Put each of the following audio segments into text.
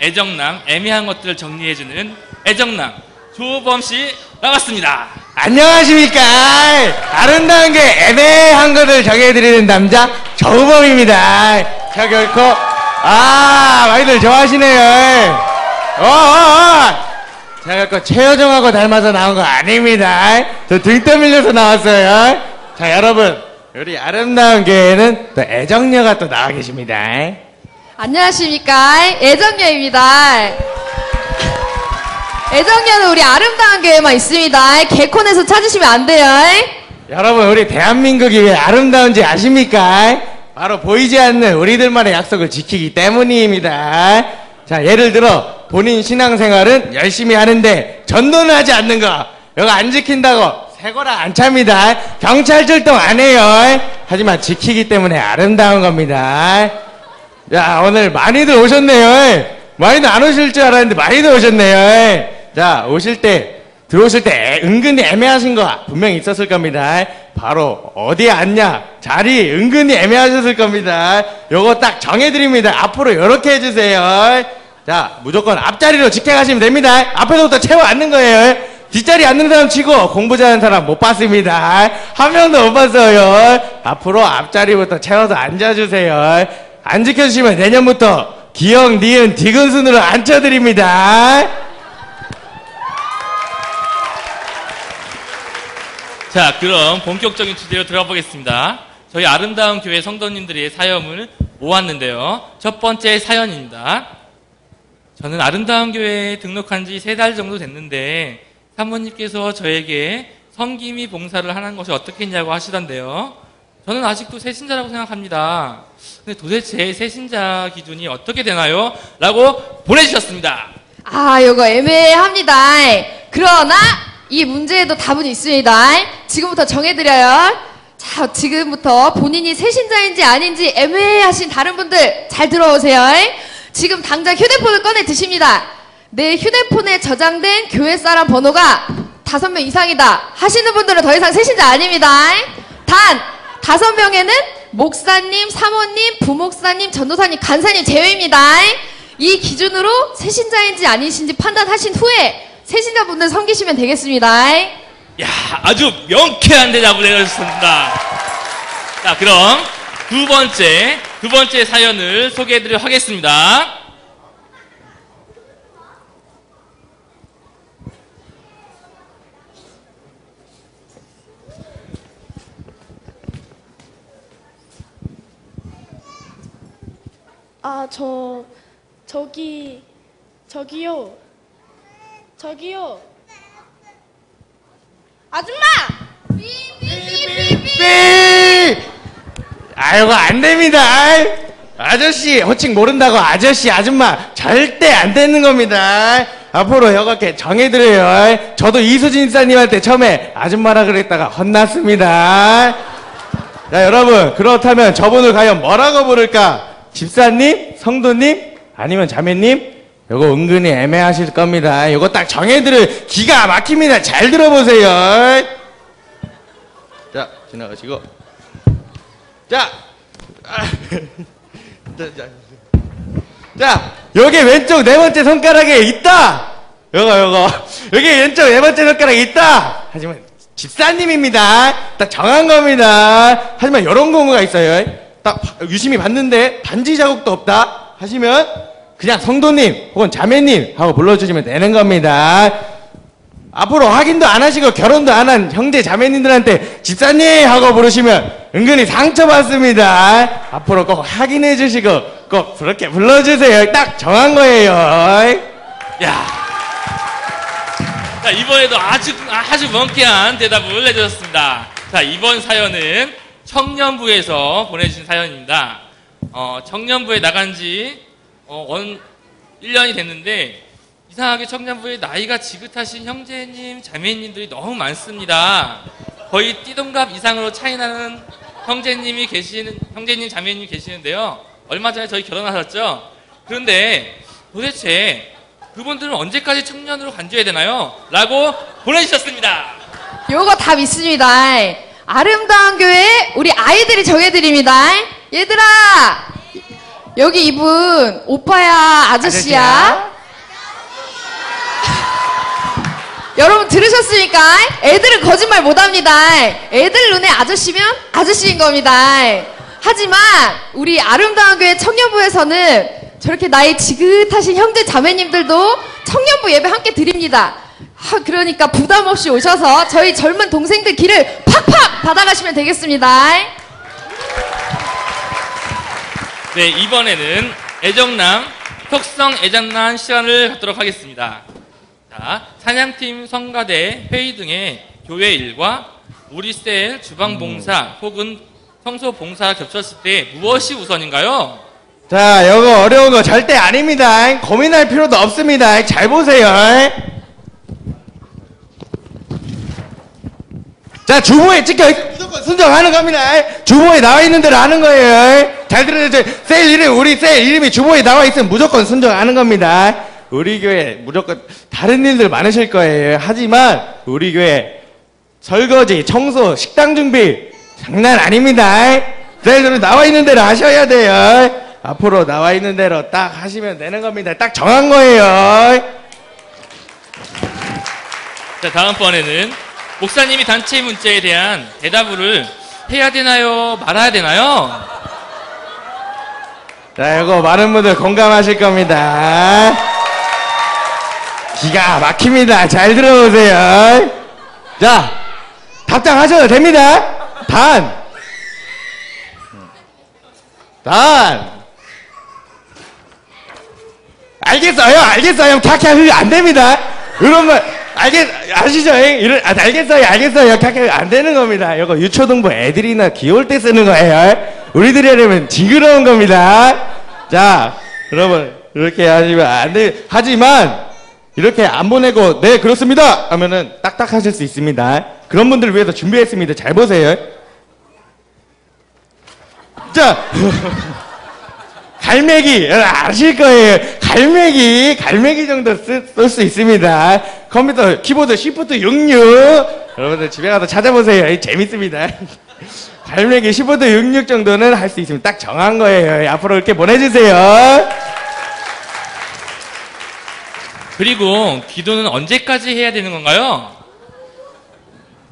애정남 애매한 것들을 정리해주는 애정남 조범 씨 나왔습니다. 안녕하십니까. 아름다운 게 애매한 것을 정해드리는 남자 정우범입니다. 저 결코 아 많이들 좋아하시네요. 어, 어, 어. 제가 결코 최여정하고 닮아서 나온 거 아닙니다. 저 등 떠밀려서 나왔어요. 자 여러분 우리 아름다운 교회에는 또 애정녀가 또 나와 계십니다. 안녕하십니까. 애정녀입니다. 애정녀는 우리 아름다운 교회만 있습니다. 개콘에서 찾으시면 안 돼요. 여러분 우리 대한민국이 왜 아름다운지 아십니까? 바로 보이지 않는 우리들만의 약속을 지키기 때문입니다. 자 예를 들어 본인 신앙생활은 열심히 하는데 전도는 하지 않는 거 이거 안 지킨다고 세거라 안 찹니다. 경찰 출동 안 해요. 하지만 지키기 때문에 아름다운 겁니다. 야 오늘 많이들 오셨네요. 많이들 안 오실 줄 알았는데 많이들 오셨네요. 자 오실 때 들어오실 때 애- 은근히 애매하신 거 분명히 있었을 겁니다. 바로 어디에 앉냐 자리 은근히 애매하셨을 겁니다. 요거 딱 정해드립니다. 앞으로 요렇게 해주세요. 자 무조건 앞자리로 지켜가시면 됩니다. 앞에서부터 채워 앉는 거예요. 뒷자리 앉는 사람 치고 공부 잘하는 사람 못 봤습니다. 한 명도 못 봤어요. 앞으로 앞자리부터 채워서 앉아주세요. 안 지켜주시면 내년부터 기억, 니은, 디귿 순으로 앉혀드립니다. 자, 그럼 본격적인 주제로 들어가 보겠습니다. 저희 아름다운 교회 성도님들의 사연을 모았는데요. 첫 번째 사연입니다. 저는 아름다운 교회에 등록한 지 세 달 정도 됐는데 사모님께서 저에게 성김이 봉사를 하는 것이 어떻겠냐고 하시던데요. 저는 아직도 새신자라고 생각합니다. 근데 도대체 새신자 기준이 어떻게 되나요? 라고 보내주셨습니다. 아, 요거 애매합니다. 그러나 이 문제에도 답은 있습니다. 지금부터 정해드려요. 자, 지금부터 본인이 새신자인지 아닌지 애매하신 다른 분들 잘 들어오세요. 지금 당장 휴대폰을 꺼내 드십니다. 내 휴대폰에 저장된 교회 사람 번호가 다섯 명 이상이다 하시는 분들은 더 이상 새신자 아닙니다. 단 다섯 명에는 목사님, 사모님, 부목사님, 전도사님, 간사님 제외입니다. 이 기준으로 새신자인지 아니신지 판단하신 후에 새신자분들 섬기시면 되겠습니다. 야, 아주 명쾌한 대답을 해주셨습니다. 자, 그럼 두 번째, 두 번째 사연을 소개해드리도록 하겠습니다. 아, 저, 저기, 저기요. 저기요. 아줌마! 삐! 아이고 안 됩니다. 아저씨 호칭 모른다고 아저씨 아줌마 절대 안 되는 겁니다. 앞으로 이렇게 정해드려요. 저도 이수진 사님한테 처음에 아줌마라 그랬다가 혼났습니다. 자 여러분 그렇다면 저분을 과연 뭐라고 부를까? 집사님, 성도님, 아니면 자매님? 요거 은근히 애매하실 겁니다. 요거 딱 정해드릴 기가 막힙니다. 잘 들어보세요. 자, 지나가시고. 자, 아, 자, 자, 자, 여기 왼쪽 네 번째 손가락에 있다. 요거, 요거. 여기 왼쪽 네 번째 손가락에 있다. 하지만 집사님입니다. 딱 정한 겁니다. 하지만 이런 경우가 있어요. 딱 유심히 봤는데 반지 자국도 없다. 하시면 그냥 성도님 혹은 자매님 하고 불러주시면 되는 겁니다. 앞으로 확인도 안 하시고 결혼도 안 한 형제 자매님들한테 집사님 하고 부르시면 은근히 상처받습니다. 앞으로 꼭 확인해 주시고 꼭 그렇게 불러주세요. 딱 정한 거예요. 야. 자, 이번에도 아주, 아주 명쾌한 대답을 해주셨습니다. 자, 이번 사연은 청년부에서 보내주신 사연입니다. 어, 청년부에 나간 지, 어, 원, 1년이 됐는데, 이상하게 청년부에 나이가 지긋하신 형제님, 자매님들이 너무 많습니다. 거의 띠동갑 이상으로 차이나는 형제님이 계시는, 형제님, 자매님 계시는데요. 얼마 전에 저희 결혼하셨죠? 그런데 도대체 그분들은 언제까지 청년으로 간주해야 되나요? 라고 보내주셨습니다. 요거 답 있습니다. 아름다운 교회 우리 아이들이 정해드립니다. 얘들아 여기 이분 오빠야 아저씨야? 여러분 들으셨습니까? 애들은 거짓말 못합니다. 애들 눈에 아저씨면 아저씨인 겁니다. 하지만 우리 아름다운 교회 청년부에서는 저렇게 나이 지긋하신 형제 자매님들도 청년부 예배 함께 드립니다. 하, 그러니까 부담 없이 오셔서 저희 젊은 동생들 길을 팍팍 받아가시면 되겠습니다. 네, 이번에는 애정남, 톡성 애정남 시간을 갖도록 하겠습니다. 자, 사냥팀 성가대 회의 등의 교회 일과 우리 셀 주방 봉사 혹은 청소 봉사 겹쳤을 때 무엇이 우선인가요? 자, 이거 어려운 거 절대 아닙니다. 고민할 필요도 없습니다. 잘 보세요. 자, 주보에 찍혀 순정하는 겁니다. 주보에 나와 있는 대로 하는 거예요. 잘 들으세요. 셀 이름, 우리 셀 이름이 주보에 나와 있으면 무조건 순정하는 겁니다. 우리 교회 무조건 다른 일들 많으실 거예요. 하지만 우리 교회 설거지, 청소, 식당 준비 장난 아닙니다. 셀들은 나와 있는 대로 하셔야 돼요. 앞으로 나와 있는 대로 딱 하시면 되는 겁니다. 딱 정한 거예요. 자, 다음번에는 목사님이 단체 문자에 대한 대답을 해야 되나요? 말아야 되나요? 자, 이거 많은 분들 공감하실 겁니다. 기가 막힙니다. 잘 들어보세요. 자, 답장하셔도 됩니다. 단. 단. 알겠어요, 알겠어요. 캬캬, 안 됩니다. 이런 거, 알겠, 아시죠? 이런, 아, 알겠어요, 알겠어요. 캬캬, 안 되는 겁니다. 이거 유초등부 애들이나 귀여울 때 쓰는 거예요. 우리들이 하려면 징그러운 겁니다. 자, 여러분, 이렇게 하시면 안 돼. 하지만, 이렇게 안 보내고, 네, 그렇습니다! 하면은 딱딱 하실 수 있습니다. 그런 분들을 위해서 준비했습니다. 잘 보세요. 자, 갈매기 아실 거예요. 갈매기 갈매기 정도 쓸 수 있습니다. 컴퓨터 키보드 시프트 66 여러분들 집에 가서 찾아보세요. 이 재밌습니다. 갈매기 시프트 66 정도는 할 수 있으면 딱 정한 거예요. 앞으로 이렇게 보내주세요. 그리고 기도는 언제까지 해야 되는 건가요?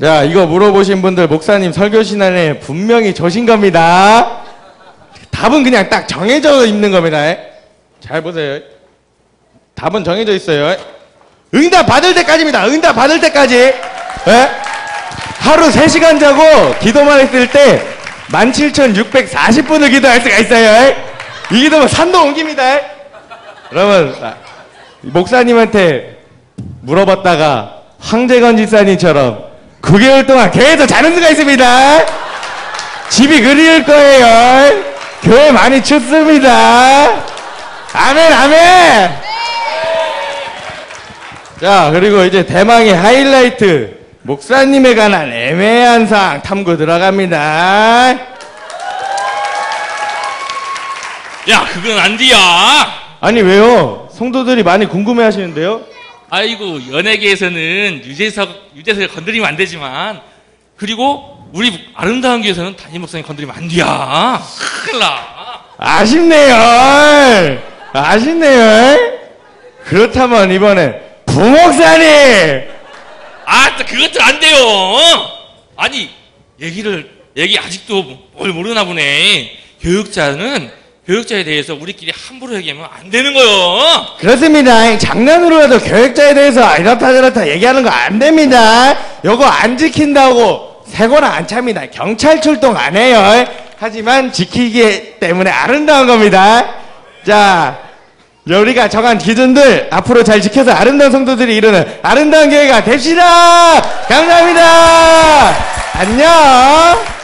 자, 이거 물어보신 분들 목사님 설교 시간에 분명히 저신 겁니다. 답은 그냥 딱 정해져 있는 겁니다. 잘 보세요. 답은 정해져 있어요. 응답 받을 때까지입니다. 응답 받을 때까지. 예? 하루 3시간 자고 기도만 했을 때 17,640분을 기도할 수가 있어요. 이 기도면 산도 옮깁니다. 여러분, 아, 목사님한테 물어봤다가 황재건 집사님처럼 9개월 동안 계속 자는 수가 있습니다. 집이 그리울 거예요. 교회 많이 춥습니다. 아멘, 아멘! 자, 그리고 이제 대망의 하이라이트. 목사님에 관한 애매한 사항 탐구 들어갑니다. 야, 그건 안 돼야. 아니, 왜요? 성도들이 많이 궁금해 하시는데요? 아이고, 연예계에서는 유재석, 유재석을 건드리면 안 되지만, 그리고 우리 아름다운 교회에서는 담임 목사님 건드리면 안 돼야. 큰일 나. 아쉽네요. 아쉽네요. 그렇다면 이번에 부목사님! 아, 또 그것도 안 돼요. 아니, 얘기를, 얘기 아직도 뭘 모르나 보네. 교육자는 교육자에 대해서 우리끼리 함부로 얘기하면 안 되는 거요. 그렇습니다. 장난으로라도 교육자에 대해서 이렇다 저렇다 얘기하는 거 안 됩니다. 요거 안 지킨다고 세고는 안 찹니다. 경찰 출동 안 해요. 하지만 지키기 때문에 아름다운 겁니다. 자, 우리가 정한 기준들 앞으로 잘 지켜서 아름다운 성도들이 이루는 아름다운 교회가 됩시다. 감사합니다. 안녕.